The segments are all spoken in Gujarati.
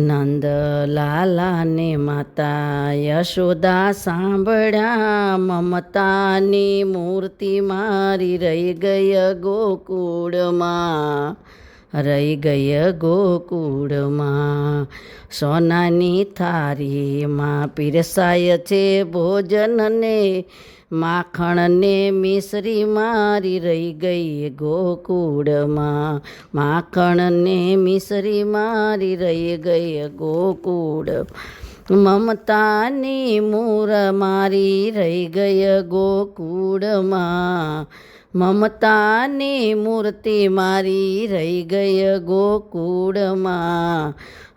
નંદલાલાને માતા યશોદા સાંભળ્યા મમતાની મૂર્તિ મારી રહી ગઈ ગોકુળમાં રહી ગઈ ગોકુળમાં. સોનાની થારીમાં પીરસાય છે ભોજનને. માખણને મિશ્રી મારી રહી ગઈ ગોકુળમાં. માખણને મિશ્રી મારી રહી ગઈ ગોકુળ. મમતાની મૂર મારી રહી ગઈ ગોકુળમાં. મમતાની મૂર્તિ મારી રહી ગઈ ગોકુળમાં.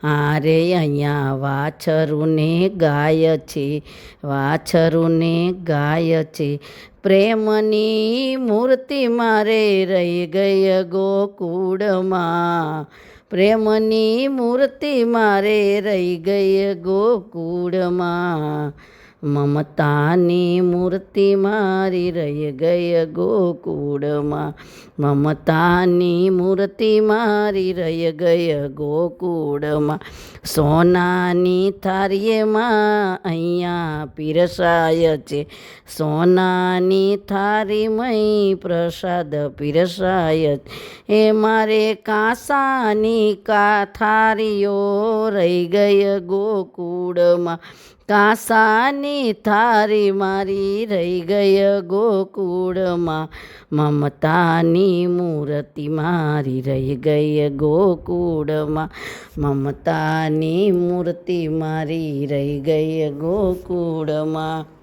આરે અહીંયા વાછરુને ગાય છે, વાછરુને ગાય છે. પ્રેમની મૂર્તિ મારે રહી ગઈ ગોકુળમાં. પ્રેમની મૂર્તિ મારે રહી ગઈ ગોકુળમાં. મમતાની મૂર્તિ મારી રહી ગઈ ગોકુળમાં. મમતાની મૂર્તિ મારી રહી ગઈ ગોકુળમાં. સોનાની થારીમાં અહીંયા પીરસાય છે. સોનાની થાળીમય પ્રસાદ પીરસાય એ મારે કાંસાની કા થારીઓ રહી ગઈ ગોકુળમાં. કાંસાની થારી મારી રહી ગઈ ગોકુળમાં. મમતાની મૂર્તિ મારી રહી ગઈ ગોકુળમાં. મમતાની મૂર્તિ મારી રહી ગઈ ગોકુળમાં.